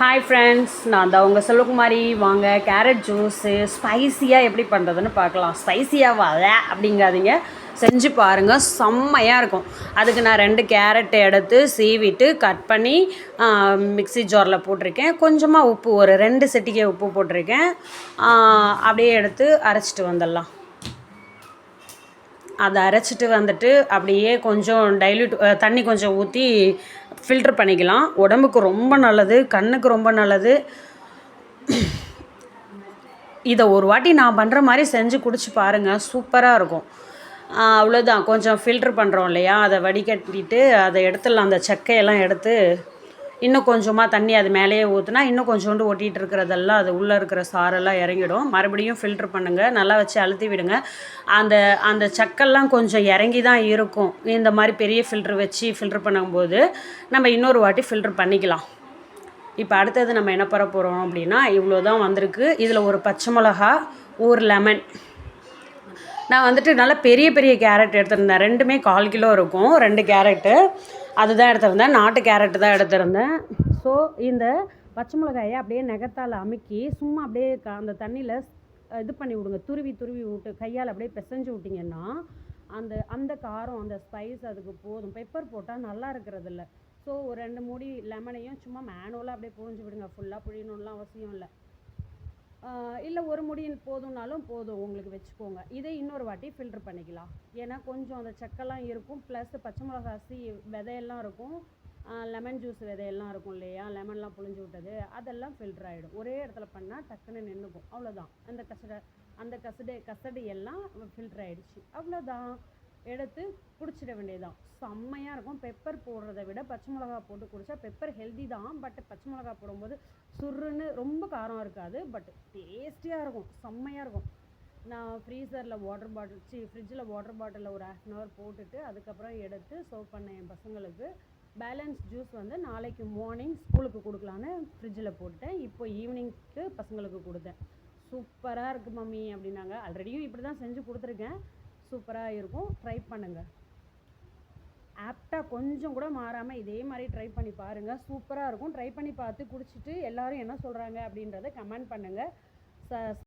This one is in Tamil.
ஹாய் ஃப்ரெண்ட்ஸ் நான் தான் உங்கள் செல்வகுமாரி. வாங்க கேரட் ஜூஸு ஸ்பைசியாக எப்படி பண்ணுறதுன்னு பார்க்கலாம். ஸ்பைசியாக வர அப்படிங்காதீங்க. செஞ்சு பாருங்கள் செம்மையாக இருக்கும். அதுக்கு நான் ரெண்டு கேரட்டை எடுத்து சீவிட்டு கட் பண்ணி மிக்ஸி ஜாரில் போட்டிருக்கேன். கொஞ்சமாக உப்பு ஒரு ரெண்டு செட்டிக்கை உப்பு போட்டிருக்கேன். அப்படியே எடுத்து அரைச்சிட்டு வந்துடலாம். அதை அரைச்சிட்டு வந்துட்டு அப்படியே கொஞ்சம் டைல்யூட் தண்ணி கொஞ்சம் ஊற்றி ஃபில்டர் பண்ணிக்கலாம். உடம்புக்கு ரொம்ப நல்லது கண்ணுக்கு ரொம்ப நல்லது. இதை ஒரு வாட்டி நான் பண்ணுற மாதிரி செஞ்சு குடிச்சு பாருங்கள் சூப்பராக இருக்கும். அவ்வளோதான் கொஞ்சம் ஃபில்ட்ரு பண்ணுறோம் இல்லையா? அதை வடிகட்டிட்டு அதை எடுத்துடலாம். அந்த சக்கையெல்லாம் எடுத்து இன்னும் கொஞ்சமாக தண்ணி அது மேலேயே ஊற்றுனா இன்னும் கொஞ்சோண்டு ஒட்டிகிட்டு இருக்கிறதெல்லாம் அது உள்ளே இருக்கிற சாரெல்லாம் இறங்கிடும். மறுபடியும் ஃபில்டர் பண்ணுங்கள் நல்லா வச்சு அழுத்தி விடுங்க. அந்த அந்த சக்கெல்லாம் கொஞ்சம் இறங்கி தான் இருக்கும். இந்த மாதிரி பெரிய ஃபில்ட்ரு வச்சு ஃபில்டர் பண்ணும்போது நம்ம இன்னொரு வாட்டி ஃபில்டர் பண்ணிக்கலாம். இப்போ அடுத்தது நம்ம என்ன பண்ண போகிறோம் அப்படின்னா இவ்வளோ தான் வந்திருக்கு. இதில் ஒரு பச்சை மிளகா ஒரு லெமன் நான் வந்துட்டு நல்லா பெரிய பெரிய கேரட் எடுத்திருந்தேன். ரெண்டுமே கால் கிலோ இருக்கும். ரெண்டு கேரட்டு அதுதான் எடுத்திருந்தேன். நாட்டு கேரட்டு தான் எடுத்திருந்தேன். ஸோ இந்த பச்சை மிளகாயை அப்படியே நெகத்தால் அமுக்கி சும்மா அப்படியே அந்த தண்ணியில் இது பண்ணி விடுங்க. துருவி துருவி விட்டு கையால் அப்படியே பிசைஞ்சு விட்டிங்கன்னா அந்த அந்த காரம் அந்த ஸ்பைஸ் அதுக்கு போதும். பெப்பர் போட்டால் நல்லா இருக்கிறது இல்லை. ஸோ ஒரு ரெண்டு மூடி லெமனையும் சும்மா மேனுவலாக அப்படியே புழிஞ்சு விடுங்க. ஃபுல்லாக புழியணும்லாம் அவசியம் இல்லை. இல்லை ஒரு முடியின் போதும்னாலும் போதும் உங்களுக்கு வச்சுக்கோங்க. இதை இன்னொரு வாட்டி ஃபில்டர் பண்ணிக்கலாம். ஏன்னா கொஞ்சம் அந்த சக்கெல்லாம் இருக்கும். ப்ளஸ் பச்சை மிளகாசி விதையெல்லாம் இருக்கும். லெமன் ஜூஸ் விதையெல்லாம் இருக்கும் இல்லையா? லெமன்லாம் புழிஞ்சு விட்டது. அதெல்லாம் ஃபில்டர் ஆகிடும் ஒரே இடத்துல பண்ணால் டக்குன்னு நின்றுக்கும் அவ்வளோதான் அந்த கசட அந்த கசடை கசடு எல்லாம் ஃபில்டர் ஆகிடுச்சு அவ்வளோதான் எடுத்து குடிச்சிட வேண்டியதுதான். செம்மையாக இருக்கும். பெப்பர் போடுறதை விட பச்சை மிளகா போட்டு குடித்தா பெப்பர் ஹெல்தி தான். பட் பச்சை மிளகா போடும்போது சுருன்னு ரொம்ப காரம் இருக்காது. பட் டேஸ்டியாக இருக்கும். செம்மையாக இருக்கும். நான் ஃப்ரீசரில் வாட்டர் பாட்டில் சி ஃப்ரிட்ஜில் வாட்டர் பாட்டிலில் ஒரு ஹாஃப் அன் ஹவர் போட்டுட்டு அதுக்கப்புறம் எடுத்து சர்வ் பண்ணேன் என் பசங்களுக்கு பேலன்ஸ் ஜூஸ் வந்து நாளைக்கு மார்னிங் ஸ்கூலுக்கு கொடுக்கலான்னு ஃப்ரிட்ஜில் போட்டுட்டேன். இப்போ ஈவினிங்க்கு பசங்களுக்கு கொடுத்தேன். சூப்பராக இருக்குது மம்மி அப்படின்னாங்க. ஆல்ரெடியும் இப்படி தான் செஞ்சு கொடுத்துருக்கேன். சூப்பராக இருக்கும். ட்ரை பண்ணுங்கள் ஆப்டாக கொஞ்சம் கூட மாறாமல் இதே மாதிரி ட்ரை பண்ணி பாருங்கள் சூப்பராக இருக்கும். ட்ரை பண்ணி பார்த்து குடிச்சிட்டு எல்லாரும் என்ன சொல்கிறாங்க அப்படின்றத கமெண்ட் பண்ணுங்கள் ச